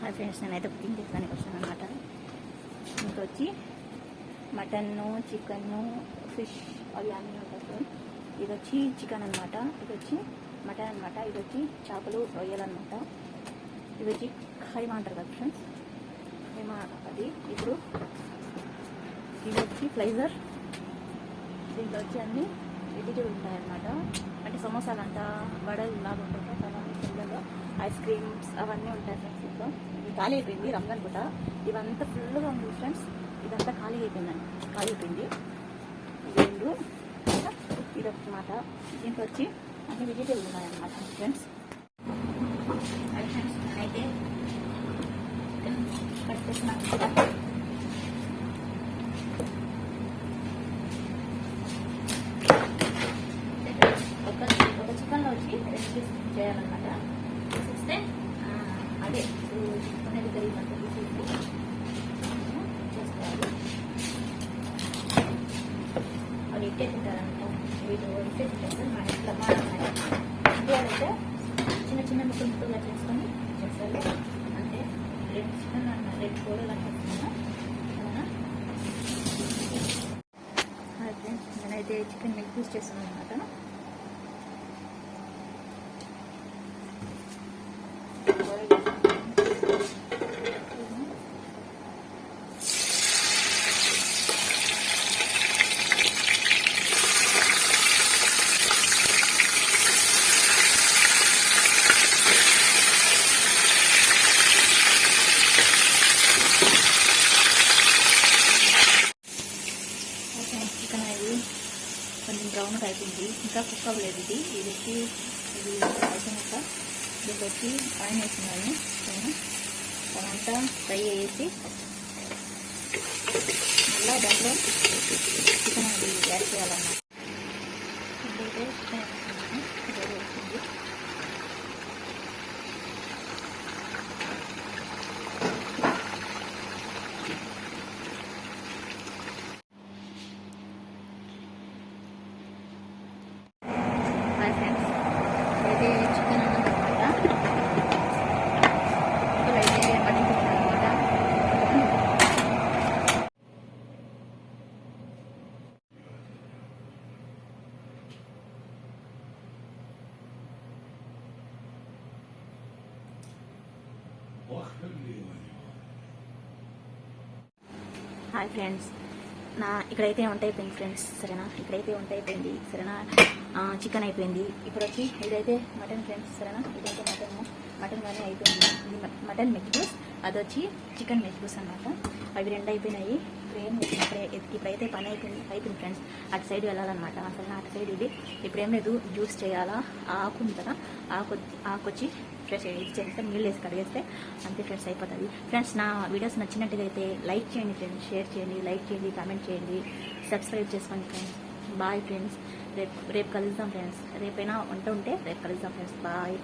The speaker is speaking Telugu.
హాయ్ ఫ్రెండ్స్ నేనైతే కుకింగ్ చేస్తానికి వచ్చాను అనమాట ఇంకా వచ్చి మటన్ను చికెన్ను ఫిష్ అవి అన్నీ ఉంటాయి. ఇది వచ్చి చికెన్ అనమాట ఇది వచ్చి మటన్ అనమాట ఇది వచ్చి చేపలు రొయ్యలు అనమాట ఇది వచ్చి ఖైమా అంటారు కదా ఫ్రెండ్స్? ఖైమా అది. ఇప్పుడు ఇది వచ్చి ఫ్లైజర్ దీంట్లో వచ్చి అన్ని వెజిటేబుల్ ఉంటాయన్నమాట. అంటే సమోసాలు అంట వడలు లాగా ఉంటాయి చాలా పిల్లలు ఐస్ క్రీమ్స్ అవన్నీ ఉంటాయి ఫ్రెండ్స్ ఇంట్లో. ఇది ఖాళీ అయిపోయింది రంజాన్ పూట. ఇవంతా ఫుల్గా ఉంది ఫ్రెండ్స్. ఇదంతా ఖాళీ అయిపోయిందండి. ఖాళీ అయిపోయింది. రెండు ఇది ఒకమాట దీంట్లో వచ్చి అన్ని వెజిటేబుల్ ఉన్నాయన్నమాట ఫ్రెండ్స్. అది ఫ్రెండ్స్ అయితే కట్ చేసిన చికెన్లో వచ్చి రెసిపీస్ చేయాలన్నమాట. తీసిస్తే అదే ఇప్పుడు అనేది కరిగినంత తీసేసి చేసుకోవాలి. అది ఇట్టే తింటారనమాట వీళ్ళు ఇట్టే తింటారు మా ఇంట్లో మా ఇండియాలో చిన్న చిన్న ముక్కలు ముక్కలుగా చేసుకొని చేస్తారు. అంటే రెండు చిన్న రెండు కూరలు చేస్తున్నాను. అవునా చికెన్ మిల్క్ పీస్ చేస్తున్నాను అనమాట చికెన్ అనేది కొంచెం బ్రౌన్ అయిపోయింది. ఇంకా కుక్ అవ్వలేదు ఇది. ఇది వచ్చి ఇది అయిపోయినాక దీనికి వచ్చి ఆయిల్ వేసినాను నేను అదంతా ఫ్రై చేసి మళ్ళీ దాంట్లో చికెన్ అది యాడ్ చేయాలన్నమాట. చికెన్ వేస్తున్నాను ఇది వేసింది హాయ్ ఫ్రెండ్స్ అయితే చికెన్ అన్నమాట ఇక్కడైతే మటన్ చికెన్ అనమాట హాయ్ ఫ్రెండ్స్ నా ఇక్కడైతే వంట అయిపోయింది ఫ్రెండ్స్ సరేనా? ఇక్కడైతే వంట అయిపోయింది సరేనా చికెన్ అయిపోయింది. ఇప్పుడు వచ్చి ఇదైతే మటన్ ఫ్రెండ్స్ సరేనా? ఇదైతే మటన్ మటన్ కానీ అయిపోయింది. ఇది మటన్ మెజ్బూస్ అది వచ్చి చికెన్ మెజ్బూస్ అనమాట అవి రెండు అయిపోయినాయి ఇప్పుడు ఏం ఇప్పుడైతే పని అయిపోయింది అయిపోయింది ఫ్రెండ్స్ అటు సైడ్ వెళ్ళాలన్నమాట. అసలు అటు సైడ్ ఇది. ఇప్పుడేం లేదు జ్యూస్ చేయాలా? ఆకు ఉంది కదా ఆకు ఆకొచ్చి ఫ్రెష్ ఇది చేస్తే నీళ్ళు వేసి కడిగేస్తే అంతే ఫ్రెండ్స్ అయిపోతుంది. ఫ్రెండ్స్ నా వీడియోస్ నచ్చినట్టుగా అయితే లైక్ చేయండి ఫ్రెండ్స్ షేర్ చేయండి లైక్ చేయండి కామెంట్ చేయండి. సబ్స్క్రైబ్ చేసుకోండి ఫ్రెండ్స్ బాయ్ ఫ్రెండ్స్ రేపు రేపు కలుద్దాం ఫ్రెండ్స్ రేపైనా వంట ఉంటే రేపు కలుద్దాం ఫ్రెండ్స్ బాయ్